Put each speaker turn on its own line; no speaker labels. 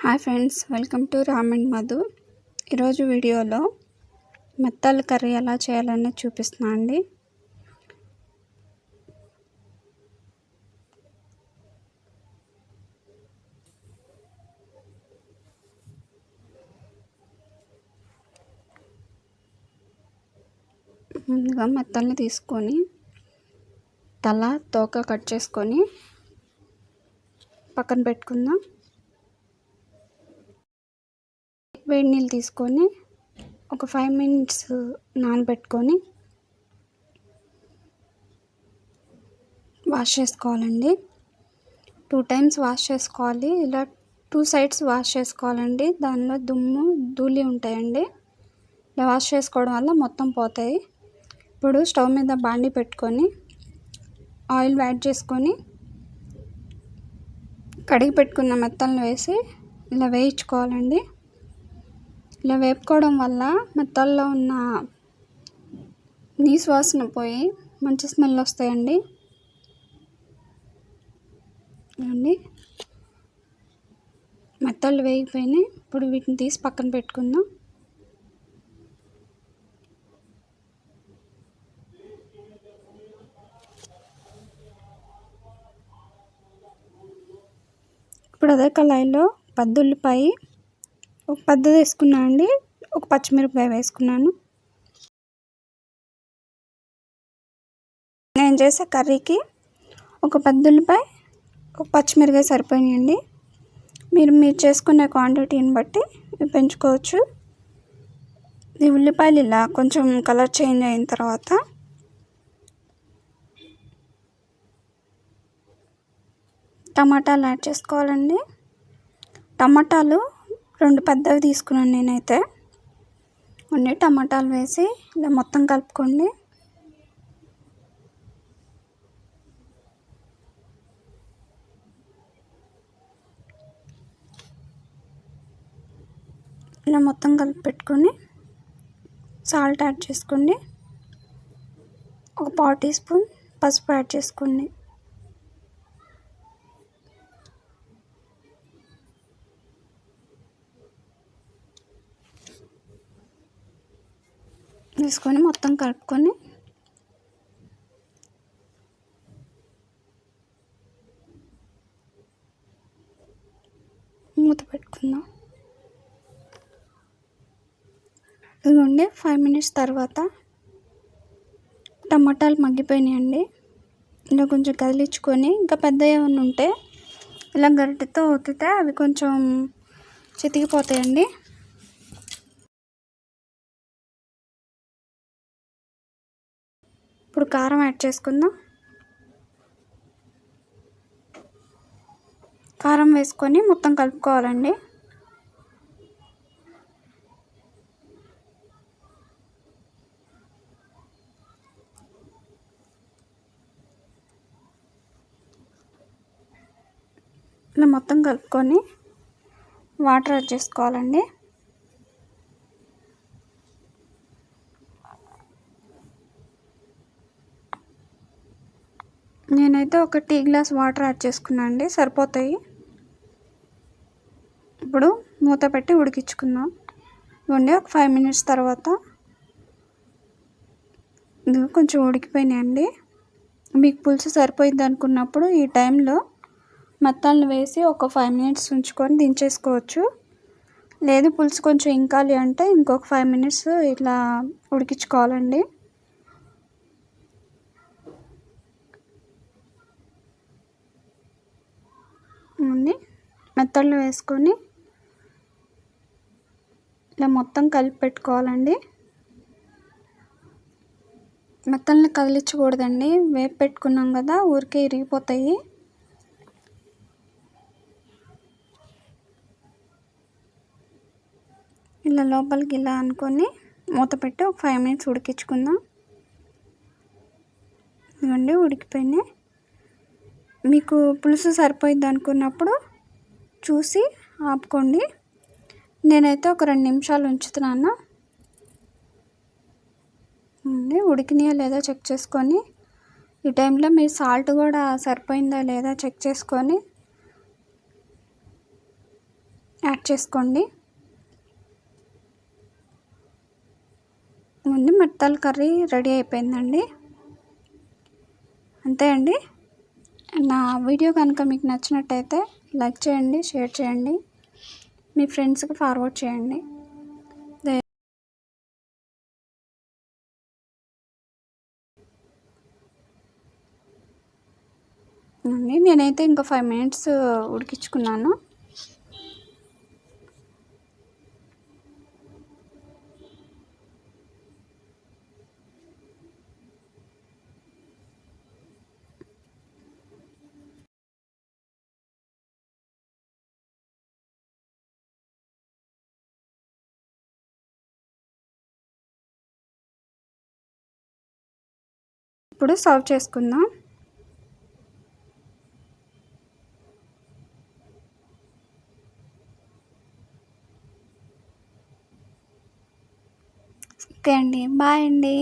Hi friends welcome to Ram and Madhu. ఈరోజు వీడియోలో మెత్తల curry ఎలా చేయాలని చూపిస్తున్నా అండి. ముందుగా మెత్తల్ని తీసుకొని తల తోక కట్ చేసుకొని పక్కన పెట్టుకుందాం. వేడి నీళ్ళు తీసుకొని ఒక ఫైవ్ మినిట్స్ నానబెట్టుకొని వాష్ చేసుకోవాలండి. టూ టైమ్స్ వాష్ చేసుకోవాలి. ఇలా టూ సైడ్స్ వాష్ చేసుకోవాలండి. దానిలో దుమ్ము ధూళి ఉంటాయండి. ఇలా వాష్ చేసుకోవడం వల్ల మొత్తం పోతాయి. ఇప్పుడు స్టవ్ మీద బాండి పెట్టుకొని ఆయిల్ యాడ్ చేసుకొని కడిగి పెట్టుకున్న మెత్తలను వేసి ఇలా వేయించుకోవాలండి. ఇలా వేపుకోవడం వల్ల మెత్తల్లో ఉన్న నీసు వాసన పోయి మంచి స్మెల్ వస్తాయండి. అండి మెత్తలు వేగిపోయినాయి. ఇప్పుడు వీటిని తీసి పక్కన పెట్టుకుందాం. ఇప్పుడు అదే కళాయిలో పద్దుల్లిపాయి ఒక పెద్దది వేసుకున్నాను అండి. ఒక పచ్చిమిరపకాయ వేసుకున్నాను. నేను చేసే కర్రీకి ఒక పెద్దుల్లిపాయ ఒక పచ్చిమిరపకాయ సరిపోయినాయండి. మీరు మీరు చేసుకునే క్వాంటిటీని బట్టి పెంచుకోవచ్చు. ఈ ఉల్లిపాయలు ఇలా కొంచెం కలర్ చేంజ్ అయిన తర్వాత టమాటాలు యాడ్ చేసుకోవాలండి. టమాటాలు రెండు పెద్దవి తీసుకున్నాను నేనైతే. కొన్ని టమాటాలు వేసి ఇలా మొత్తం కలుపుకోండి. ఇలా మొత్తం కలిపి పెట్టుకొని సాల్ట్ యాడ్ చేసుకోండి. ఒక పావు టీ స్పూన్ పసుపు యాడ్ చేసుకోండి. తీసుకొని మొత్తం కలుపుకొని మూత పెట్టుకుందాం. ఇదిగోండి ఫైవ్ మినిట్స్ తర్వాత టమాటాలు మగ్గిపోయినాయండి. ఇలా కొంచెం కదిలించుకొని ఇంకా పెద్ద ఏమైనా ఉంటే ఇలా గరిటెతో ఒత్తితే అవి కొంచెం చితికిపోతాయండి. ఇప్పుడు కారం యాడ్ చేసుకుందాం. కారం వేసుకొని మొత్తం కలుపుకోవాలండి. ఇలా మొత్తం కలుపుకొని వాటర్ యాడ్ చేసుకోవాలండి. నేనైతే ఒక టీ గ్లాస్ వాటర్ యాడ్ చేసుకున్నాను అండి. సరిపోతాయి. ఇప్పుడు మూత పెట్టి ఉడికించుకుందాం. ఇవ్వండి ఒక ఫైవ్ మినిట్స్ తర్వాత. కొంచెం ఉడికిపోయినాయండి మీకు పులుసు సరిపోయింది అనుకున్నప్పుడు ఈ టైంలో మెత్తాలను వేసి ఒక ఫైవ్ మినిట్స్ ఉంచుకొని దించేసుకోవచ్చు. లేదు పులుసు కొంచెం ఇంకాలి అంటే ఇంకొక ఫైవ్ మినిట్స్ ఇట్లా ఉడికించుకోవాలండి. మెత్తళ్ళు వేసుకొని ఇలా మొత్తం కలిపి పెట్టుకోవాలండి. మెత్తల్ని కదిలించకూడదండి. వేపు పెట్టుకున్నాం కదా ఊరికే ఇరిగిపోతాయి. ఇలా లోపలికి ఇలా అనుకొని మూత పెట్టి ఒక ఫైవ్ మినిట్స్ ఉడికించుకుందాం. ఇవ్వండి ఉడికిపోయినాయి. మీకు పులుసు సరిపోయిద్ది అనుకున్నప్పుడు చూసి ఆపుకోండి. నేనైతే ఒక రెండు నిమిషాలు ఉంచుతున్నాను ఉడికినాయా లేదా చెక్ చేసుకొని. ఈ టైంలో మీరు సాల్ట్ కూడా సరిపోయిందా లేదా చెక్ చేసుకొని యాడ్ చేసుకోండి. ముందు మెత్తల కర్రీ రెడీ అయిపోయిందండి. అంతే అండి. నా వీడియో కనుక మీకు నచ్చినట్టయితే లైక్ చేయండి షేర్ చేయండి. మీ ఫ్రెండ్స్కి ఫార్వర్డ్ చేయండి. నేనైతే ఇంకా ఫైవ్ మినిట్స్ ఉడికించుకున్నాను. ఇప్పుడు సర్వ్ చేసుకుందాం. ఓకే అండి బాయ్ అండి.